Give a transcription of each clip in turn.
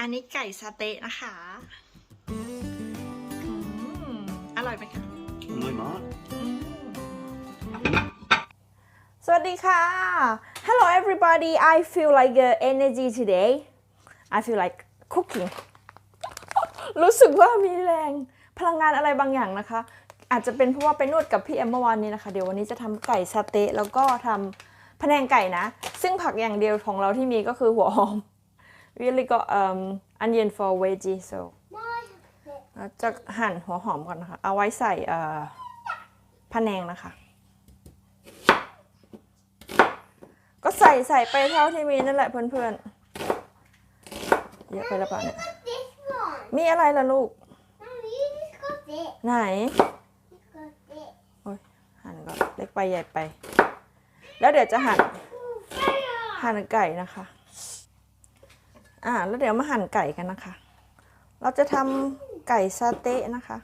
อันนี้ไก่สะเต๊ะนะคะอืมอร่อยไหมคะ อร่อยมากอืมสวัสดีค่ะ Hello everybody I feel like uh, energy today I feel like cooking รู้สึกว่ามีแรงพลังงานอะไรบางอย่างนะคะ อาจจะเป็นเพราะว่าไปนวดกับพี่แอมเมื่อวานนี้นะคะ เดี๋ยววันนี้จะทำไก่สะเต๊ะแล้วก็ทำพะแนงไก่นะ ซึ่งผักอย่างเดียวของเราที่มีก็คือหัวหอม really got um onion for veggie so เราจะหั่นหัวหอมก่อนนะคะ เอาไว้ใส่เอ่อพะแนงนะคะ ก็ใส่ใส่ไปเท่าที่มีนั่นแหละเพื่อนๆ เยอะไปแล้วเปล่าเนี่ย มีอะไรล่ะลูก ไหน โอ้ยหั่นก่อนเล็กไปใหญ่ไป แล้วเดี๋ยวจะหั่น หั่นไก่นะคะ อ่า แล้วเดี๋ยวมาหั่นไก่กันนะคะ เราจะทำไก่ซาเต๊ะนะคะ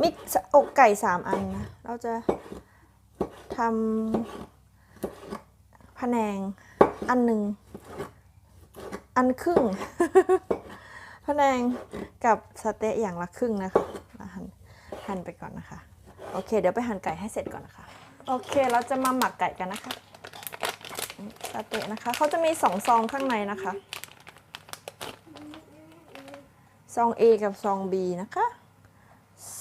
มีอกไก่สามอันนะ เราจะทำพะแนงอันหนึ่ง อันครึ่งพะแนงกับสเต๊ะอย่างละครึ่งนะคะหั่นหั่นไปก่อนนะคะ โอเค เดี๋ยวไปหั่นไก่ให้เสร็จก่อนนะคะ โอเค เราจะมาหมักไก่กันนะคะสเต๊ะนะคะ เขาจะมีสองซองข้างในนะคะ ซอง A กับซอง B นะคะ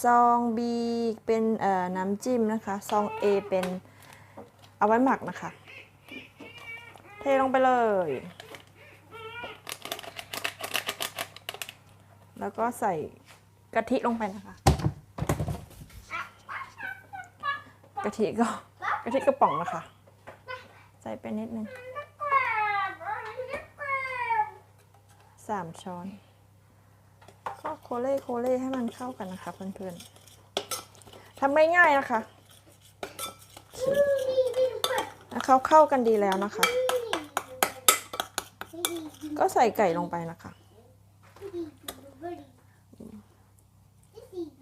ซอง B เป็นน้ำจิ้มนะคะ ซอง A เป็นเอาไว้หมักนะคะ เทลงไปเลย แล้วก็ใส่กะทิลงไปนะคะ กะทิก็กะทิกระป๋องนะคะ ใส่ไปนิดนึงสามช้อน โคเล่โคเล่ให้มันเข้ากันนะคะเพื่อนๆทำง่ายๆนะคะแล้วเขาเข้ากันดีแล้วนะคะ ก็ใส่ไก่ลงไปนะคะ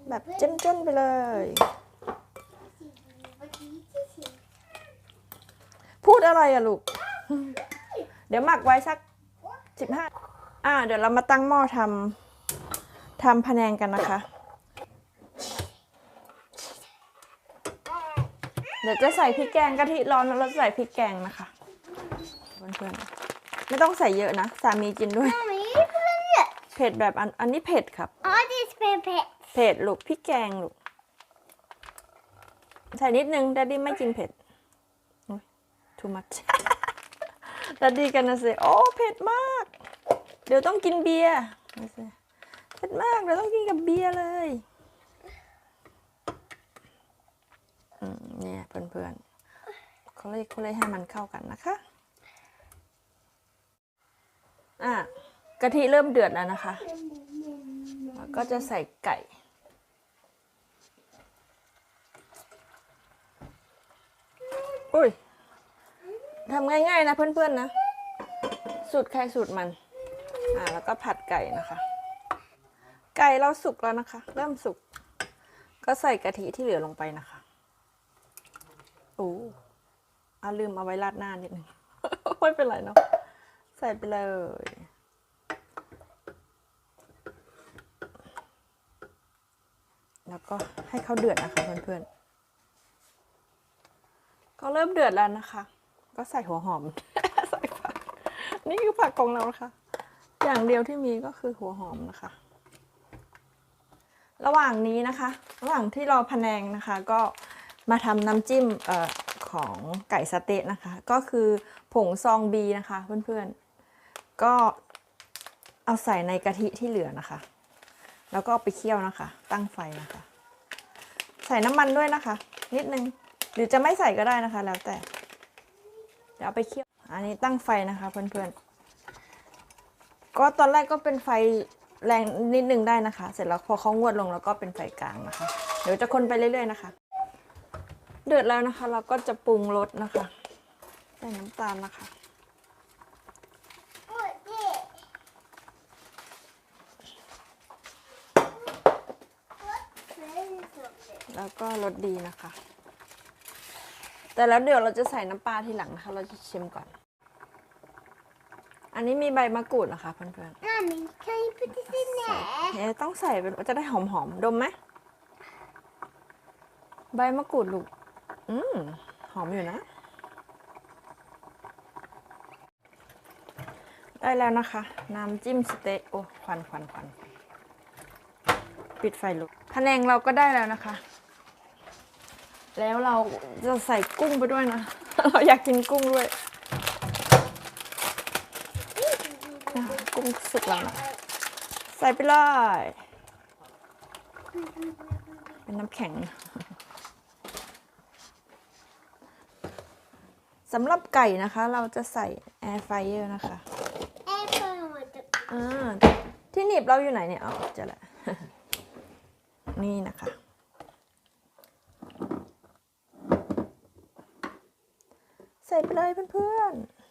แบบเจ้นไปเลย พูดอะไรอะลูก เดี๋ยวหมักไว้สักสิบห้าอ่า เดี๋ยวเรามาตั้งหม้อทำ ทำพะแนงกันนะคะ เดี๋ยวจะใส่พริกแกงกะทิร้อนแล้วเราจะใส่พริกแกงนะคะเพื่อนๆไม่ต้องใส่เยอะนะ สามีกินด้วย Mommy, look at it. เผ็ดแบบอันอันนี้เผ็ดครับ Oh, this pepper. เผ็ดลูกพริกแกงลูก ใส่นิดนึงดัดดี้ไม่กินเผ็ด too much ดัดดี้กันนะสิโอ้ เผ็ดมาก เดี๋ยวต้องกินเบียร์นะสิเผ็ดมากเดี๋ยวต้องกินกับเบียร์เลยเนี่ยเพื่อนๆเขาเลยเขาเลยให้มันเข้ากันนะคะ อะกะทิเริ่มเดือดแล้วนะคะแล้วก็จะใส่ไก่อุ้ยทำง่ายๆนะเพื่อนๆนะ สูตรใครสูตรมัน อ่าแล้วก็ผัดไก่นะคะ ก่เราสุกแล้วนะคะ เริ่มสุก ก็ใส่กะทิที่เหลือลงไปนะคะโอ้อาลืมเอาไว้ราดหน้านิดนึง ไม่เป็นไรเนาะใส่ไปเลยแล้วก็ให้เขาเดือดนะคะเพื่อนๆ ก็เริ่มเดือดแล้วนะคะ ก็ใส่หัวหอม ใส่ผัก นี่คือผักของเรานะคะ อย่างเดียวที่มีก็คือหัวหอมนะคะ ระหว่างนี้นะคะ ระหว่างที่รอพะแนงนะคะ ก็มาทำน้ำจิ้มออของไก่สเต๊ะนะคะ ก็คือผงซองบีนะคะเพื่อนๆ ก็เอาใส่ในกะทิที่เหลือนะคะ แล้วก็เอาไปเคี่ยวนะคะ ตั้งไฟนะคะ ใส่น้ำมันด้วยนะคะ นิดนึง หรือจะไม่ใส่ก็ได้นะคะ แล้วแต่เดี๋ยวเอาไปเคี่ยว อันนี้ตั้งไฟนะคะเพื่อนๆ ก็ตอนแรกก็เป็นไฟ แรงนิดนึงได้นะคะ เสร็จแล้วพอเขางวดลงแล้วก็เป็นไฟกลางนะคะ เดี๋ยวจะคนไปเรื่อยๆนะคะ เดือดแล้วนะคะ เราก็จะปรุงรสนะคะใส่น้ำตาลนะคะแล้วก็รสดีนะคะ แต่แล้วเดี๋ยวเราจะใส่น้ำปลาทีหลังนะคะ เราจะชิมก่อน อันนี้มีใบมะกรูดนะคะเพื่อน Mommy, can you put this in ๆ there? เอ๊ะต้องใส่เป็นจะได้หอมๆ ดมไหมใบมะกรูดลูก อืม หอมอยู่นะ ได้แล้วนะคะ น้ำจิ้มสเต๊ะโอ้ควันควันควันปิดไฟลูกพะแนงเราก็ได้แล้วนะคะ แล้วเราจะใส่กุ้งไปด้วยนะ เราอยากกินกุ้งด้วยนะคะกุ้งสุกแล้วนะใส่ไปเลย เป็นน้ำแข็งสำหรับไก่นะคะ เราจะใส่แอร์ไฟเออร์นะคะ Everyone wants to อ่าที่หนีบเราอยู่ไหนเนี่ยอ๋อจอละ นี่นะคะ ใส่ไปเลยเพื่อนๆ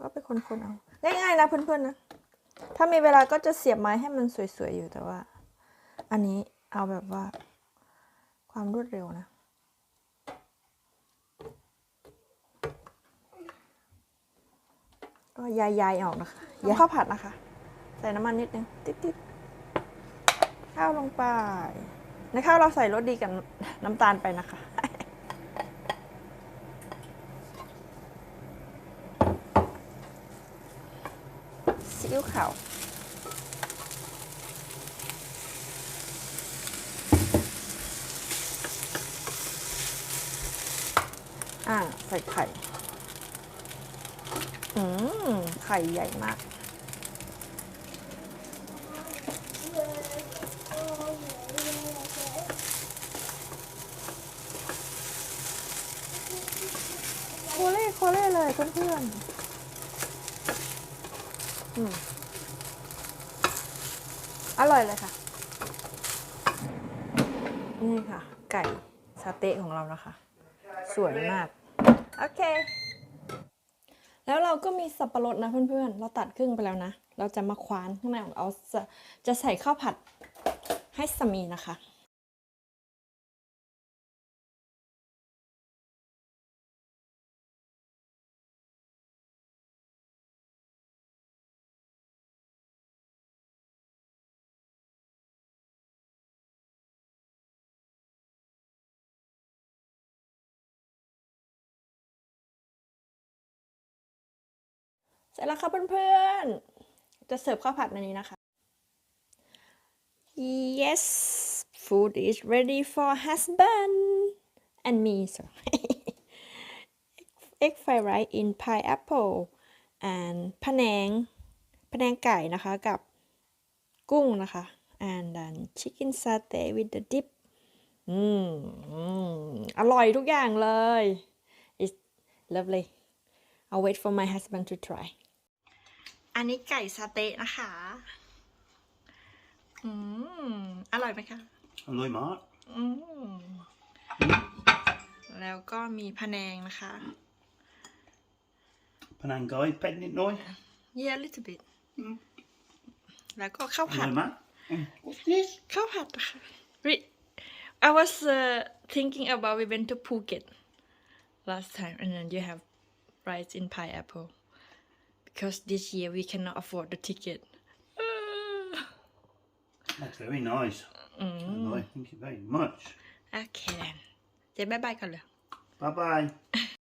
ก็ไป คนๆเอา ง่ายๆนะเพื่อนๆนะ ถ้ามีเวลาก็จะเสียบไม้ให้มันสวยๆอยู่แต่ว่า อันนี้เอาแบบว่า ความรวดเร็วนะก็ยายๆออกนะคะย่าข้าวผัดนะคะ ใส่น้ำมันนิดนึงติ๊ดๆข้าวลงไปในข้าวเราใส่รสดีกับน้ำตาลไปนะคะ ซีอิ๊วขาวอ่าใส่ไข่ อืม ไข่ใหญ่มาก โคเล่โคเล่เลยเพื่อนๆ อร่อยเลยค่ะ นี่ค่ะ ไก่สเต๊ะของเรานะคะ สวยมาก โอเค แล้วเราก็มีสับปะรดนะเพื่อนๆ เราตัดครึ่งไปแล้วนะ เราจะมาคว้านข้างในของเอาจะจะใส่ข้าวผัดให้สามีนะคะ เสร็จแล้วครับเพื่อนๆ จะเสิร์ฟข้าวผัดในนี้นะคะ Yes food is ready for husband and me so egg fried rice in pineapple and พะแนงพะแนงไก่นะคะกับกุ้งนะคะ and then chicken satay with the dip อืมอืมอร่อยทุกอย่างเลย it's lovely I'll wait for my husband to try อันนี้ไก่สะเต๊ะนะคะ อืม อร่อยไหมคะ Hello, Mark. อืม แล้วก็มีพะแนงนะคะ Penang guy, petting it, Noy. yeah a little bit แล้วก็ข้าวผัด Hello, Matt. Mm. What's this? ข้าวผัดนะคะ We- I was uh, thinking about we went to Phuket last time and then you have rice in pineapple because this year we cannot afford the ticket Uh, That's very nice. Hello, thank you very much. okay then เจ๊บายบายกันเลย Bye bye.